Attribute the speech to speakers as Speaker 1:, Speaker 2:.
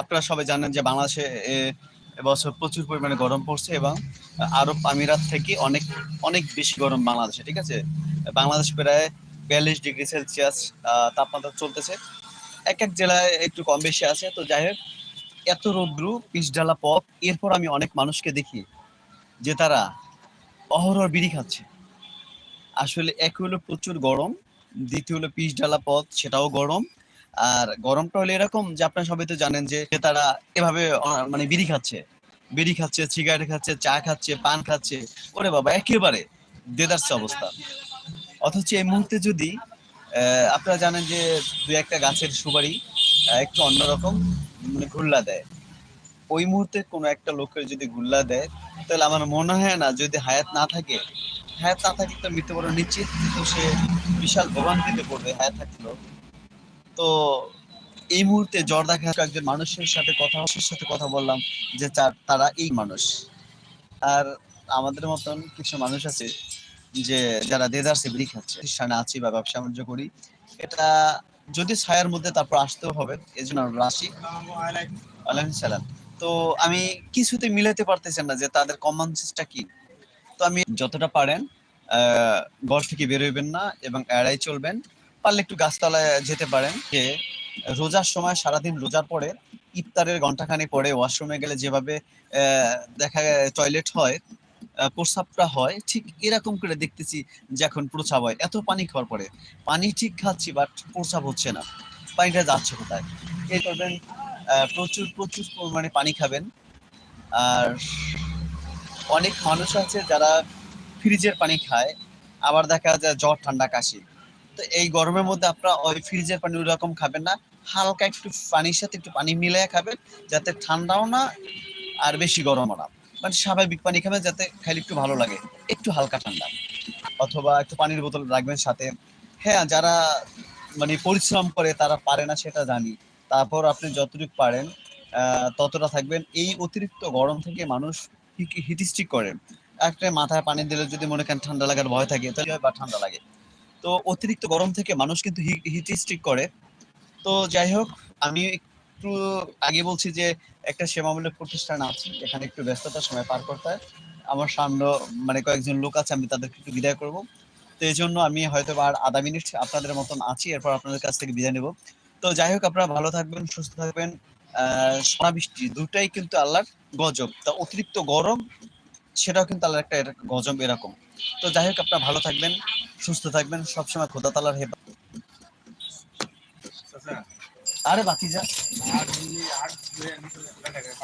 Speaker 1: আপনারা সবাই জানেন যে বাংলাদেশে এবছর প্রচুর পরিমাণে গরম পড়ছে এবং আরব আমিরাত থেকে অনেক অনেক বেশি গরম বাংলাদেশে, ঠিক আছে? বাংলাদেশ প্রায় বিয়াল্লিশ ডিগ্রি সেলসিয়াস তাপমাত্রা চলতেছে। এক এক জেলায় একটু কম বেশি আছে, তো যাই হোক, এত রৌদ্রু পিচঢালা পথ, এরপর আমি অনেক মানুষকে দেখি যে তারা অহরহ বিড়ি খাচ্ছে। আসলে এক হলো প্রচুর গরম দ্বিতীয় হলো পিচ ঢালা পথ, সেটাও গরম। আর গরমটা হলো এরকম যে আপনারা সবাই তো জানেন যে তারা এভাবে মানে বিড়ি খাচ্ছে। বিড়ি খাচ্ছে, সিগারেট খাচ্ছে, চা খাচ্ছে, পান খাচ্ছে। ওরে বাবা, একেবারে দেদারছে অবস্থা। অথচ এই মুহূর্তে যদি আপনারা জানেন যে দু একটা গাছের সুপারি একটু অন্যরকম মানে ঘুল্লা দেয়। ওই মুহূর্তে কোনো একটা লোকের যদি ঘুল্লা দেয়, তাহলে আমার মনে হয় না যদি হায়াত না থাকে, হায়াত না থাকলে তো মৃত্যুবরণ নিশ্চিত। তো সে বিশাল ভোগান্তিতে পড়বে হায়াত থাকল। তো এই মুহূর্তে জ্বর দেখা একজন মানুষের সাথে কথা সাথে কথা বললাম যে তারা এই মানুষ। আর আমাদের মতন কিছু মানুষ আছে যে যারা দেদারসে বিড়ি খাচ্ছে। প্রতিষ্ঠানে আছি বা ব্যবসা বাণিজ্য করি। এটা যদি ছায়ার মধ্যে তারপর আসতেও হবে, এই জন্য আমরা আসি। আলাইকুম সালাম। তো আমি কিছুতে মিলাতে পারতেছেন না যে তাদের কমন সেন্সটা কি। তো আমি যতটা পারেন ঘর থেকে বেরোবেন না এবং এড়াই চলবেন। পারলে একটু গাছতলায় যেতে পারেন। যে রোজার সময়, সারাদিন রোজার পরে ইফতারের ঘন্টাখানি পরে ওয়াশরুমে গেলে যেভাবে দেখা টয়লেট হয় প্রস্রাবটা হয়, ঠিক এরকম করে দেখতেছি যে এখন প্রস্রাব হয়। এত পানি খাওয়ার পরে, পানি ঠিক খাচ্ছি বাট প্রস্রাব হচ্ছে না। পানিটা যাচ্ছে কোথায়? এই করবেন প্রচুর প্রচুর পরিমাণে পানি খাবেন। আর অনেক মানুষ আছে যারা ফ্রিজের পানি খায়, আবার দেখা যায় জ্বর, ঠান্ডা, কাশি। তো এই গরমের মধ্যে আপনারা ওই ফ্রিজের পানি ওই রকম খাবেন না, হালকা একটু পানির সাথে একটু পানি মিলিয়ে খাবেন, যাতে ঠান্ডাও না আর বেশি গরমও না। মানে স্বাভাবিক পানি খাবেন, যাতে খাইলে একটু ভালো লাগে, একটু হালকা ঠান্ডা। অথবা একটু পানির বোতল রাখবেন সাথে। হ্যাঁ যারা মানে পরিশ্রম করে তারা পারে না, সেটা জানি। তারপর আপনি যতটুকু পারেন ততটা থাকবেন। এই অতিরিক্ত গরম থেকে মানুষ হিটিস্টিক করে একটা মাথায় পানি দিলে যদি মনে করেন ঠান্ডা লাগার ভয় থাকে, তাহলে বা ঠান্ডা লাগে। তো অতিরিক্ত গরম থেকে মানুষ কিন্তু হিটিস্টিক করে। তো যাই হোক, আমি একটু আগে বলছি যে একটা সেবামূলক প্রতিষ্ঠান আছে এখানে একটু ব্যস্ততার সময় পার করতে হয়। আমার সামনে মানে কয়েকজন লোক আছে, আমি তাদেরকে একটু বিদায় করব। তো এই জন্য আমি হয়তো আর আধা মিনিট আপনাদের মতন আছি, এরপর আপনাদের কাছ থেকে বিদায় নেব। তো যাই হোক, আপনারা ভালো থাকবেন, সুস্থ থাকবেন। সারা বৃষ্টি দুটাই কিন্তু আল্লাহর গজব। তা অতিরিক্ত গরম সেটাও কিন্তু আল্লাহর একটা গজব এরকম। তো যাই হোক, আপনারা ভালো থাকবেন, সুস্থ থাকবেন, সবসময় খোদা তালার হেবা আরে বাকি যা